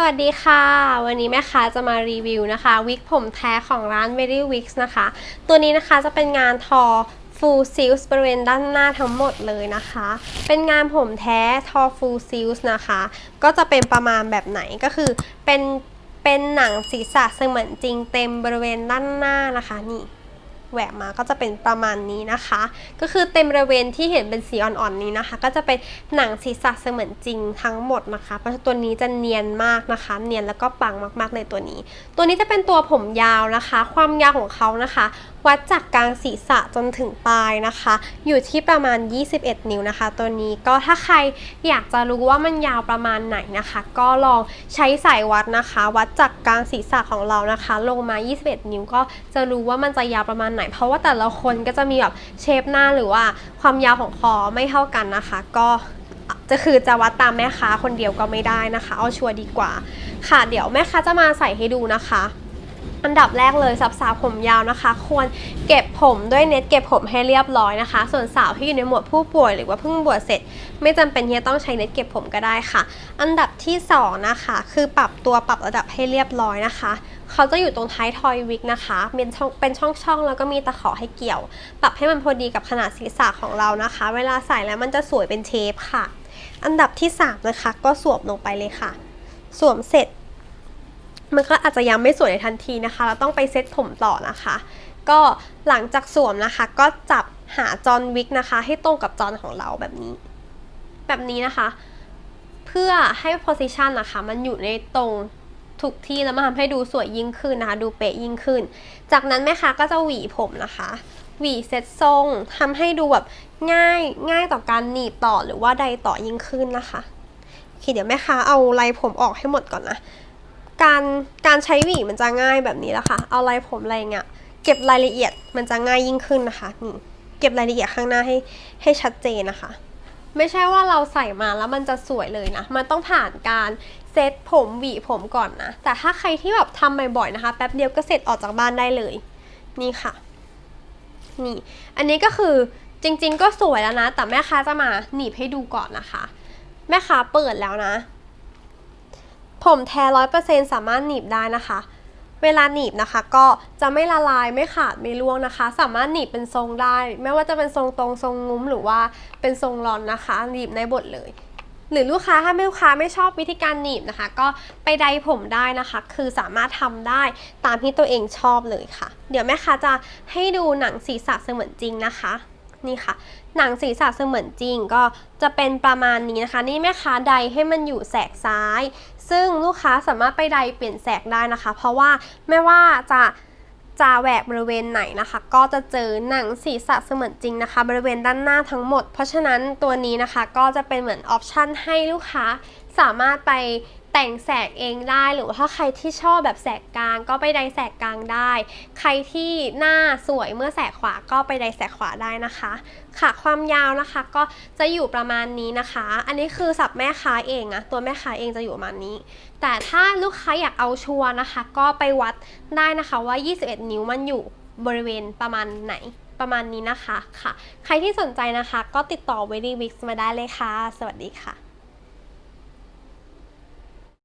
สวัสดีค่ะ วันนี้แม่ค้าจะมารีวิวนะคะ วิกผมแท้ของร้าน Very Wigs นะคะ ตัวนี้นะคะจะเป็นงานทอ full silk บริเวณด้านหน้าทั้งหมดเลยนะคะ เป็นงานผมแท้ทอ full silk นะคะ ก็จะเป็นประมาณแบบไหนก็คือเป็นเป็นหนังศีรษะเสมือนจริงเต็มบริเวณด้านหน้านะคะนี่ แหวกมาก็จะเป็นประมาณนี้นะคะ ก็คือเต็มบริเวณที่เห็นเป็นสีอ่อนๆนี้นะคะ ก็จะเป็นหนังศีรษะเสมือนจริงทั้งหมดนะคะ เพราะตัวนี้จะเนียนมากนะคะ เนียนแล้วก็ปังมากๆในตัวนี้ ตัวนี้จะเป็นตัวผมยาวนะคะ ความยาวของเขานะคะ วัดจากกลางศีรษะจนถึงปลายนะคะ อยู่ที่ประมาณ 21 นิ้วนะคะ ตัวนี้ก็ถ้าใครอยากจะรู้ว่ามันยาวประมาณไหนนะคะ ก็ลองใช้สายวัดนะคะ วัดจากกลางศีรษะของเรานะคะ ลงมา 21 นิ้วก็จะรู้ว่ามันจะยาวประมาณไหน เพราะว่าแต่ละคนก็จะมีแบบเชฟหน้าหรือว่าความยาวของคอไม่เท่ากันนะคะ ก็จะคือจะวัดตามแม่ค้าคนเดียวก็ไม่ได้นะคะ เอาชัวร์ดีกว่า ค่ะเดี๋ยวแม่ค้าจะมาใส่ให้ดูนะคะ อันดับแรกเลยสับสาวผมยาวนะคะ ควรเก็บผมด้วยเน็ตเก็บผมให้เรียบร้อยนะคะ ส่วนสาวที่อยู่ในหมวดผู้ป่วยหรือว่าเพิ่งบวชเสร็จ ไม่จำเป็นที่จะต้องใช้เน็ตเก็บผมก็ได้ค่ะ อันดับที่สองนะคะ คือปรับตัวปรับระดับให้เรียบร้อยนะคะ เขาจะอยู่ตรงท้ายทอยวิกนะคะเป็นช่องเป็นช่องๆแล้วก็มีตะขอให้เกี่ยว ปรับให้มันพอดีกับขนาดศีรษะของเรานะคะ เวลาใส่แล้วมันจะสวยเป็นเชฟค่ะ อันดับที่สามนะคะก็สวมลงไปเลยค่ะ สวมเสร็จ มันก็อาจจะยังไม่สวยในทันทีนะคะ เราต้องไปเซ็ตผมต่อนะคะ ก็หลังจากสวมนะคะ ก็จับหาจอนวิกนะคะ ให้ตรงกับจอนของเราแบบนี้ แบบนี้นะคะ เพื่อให้ position นะคะ มันอยู่ในตรงถูกที่แล้วมันทำให้ดูสวยยิ่งขึ้นนะคะ ดูเป๊ะยิ่งขึ้น จากนั้นแม่ค้าก็จะหวีผมนะคะ หวีเซ็ตทรงทำให้ดูแบบง่ายง่ายต่อการหนีบต่อหรือว่าใดต่อยิ่งขึ้นนะคะโอเคเดี๋ยวแม่ค้าเอาลายผมออกให้หมดก่อนนะ การการใช้หวีมันจะง่ายแบบนี้แหละค่ะ เอาลายผมอะไรเงี้ยเก็บรายละเอียดมันจะง่ายยิ่งขึ้นนะคะนี่เก็บรายละเอียดข้างหน้าให้ให้ชัดเจนนะคะ ไม่ใช่ว่าเราใส่มาแล้วมันจะสวยเลยนะ มันต้องผ่านการเซตผมหวีผมก่อนนะ แต่ถ้าใครที่แบบทำบ่อยๆนะคะ แป๊บเดียวก็เสร็จออกจากบ้านได้เลย นี่ค่ะ นี่ อันนี้ก็คือจริง ๆ ก็สวยแล้วนะ แต่แม่ค้าจะมาหนีบให้ดูก่อนนะคะ แม่ค้าเปิดแล้วนะ มแท้ร้อยเปอร์เซ็นสามารถหนีบได้นะคะ เวลาหนีบนะคะ ก็จะไม่ละลายไม่ขาดไม่ร่วงนะคะ สามารถหนีบเป็นทรงได้ ไม่ว่าจะเป็นทรงตรงทรงงุ้มหรือว่าเป็นทรงรอนนะคะ หนีบในบทเลย หรือลูกค้าถ้าลูกค้าไม่ชอบวิธีการหนีบนะคะ ก็ไปไดผมได้นะคะ คือสามารถทำได้ตามที่ตัวเองชอบเลยค่ะ เดี๋ยวแม่ค้าจะให้ดูหนังศีรษะเสมือนจริงนะคะ นี่ค่ะ หนังศีรษะเสมือนจริงก็จะเป็นประมาณนี้นะคะ นี่แม่ค้าใดให้มันอยู่แสกซ้าย ซึ่งลูกค้าสามารถไปใดเปลี่ยนแสกได้นะคะ เพราะว่าไม่ว่าจะจะแหวกบริเวณไหนนะคะ ก็จะเจอหนังศีรษะเสมือนจริงนะคะ บริเวณด้านหน้าทั้งหมด เพราะฉะนั้นตัวนี้นะคะก็จะเป็นเหมือนออปชันให้ลูกค้าสามารถไป แต่งแสกเองได้หรือว่าถ้าใครที่ชอบแบบแสกกลางก็ไปใดแสกกลางได้ ใครที่หน้าสวยเมื่อแสกขวาก็ไปใดแสกขวาได้นะคะ ค่ะความยาวนะคะก็จะอยู่ประมาณนี้นะคะ อันนี้คือสับแม่ค้าเองอะตัวแม่ค้าเองจะอยู่ประมาณนี้ แต่ถ้าลูกค้าอยากเอาชัวร์นะคะ ก็ไปวัดได้นะคะว่า 21 นิ้วมันอยู่บริเวณประมาณไหนประมาณนี้นะคะค่ะ ใครที่สนใจนะคะ ก็ติดต่อ w e d y w i x มาได้เลยค่ะ สวัสดีค่ะ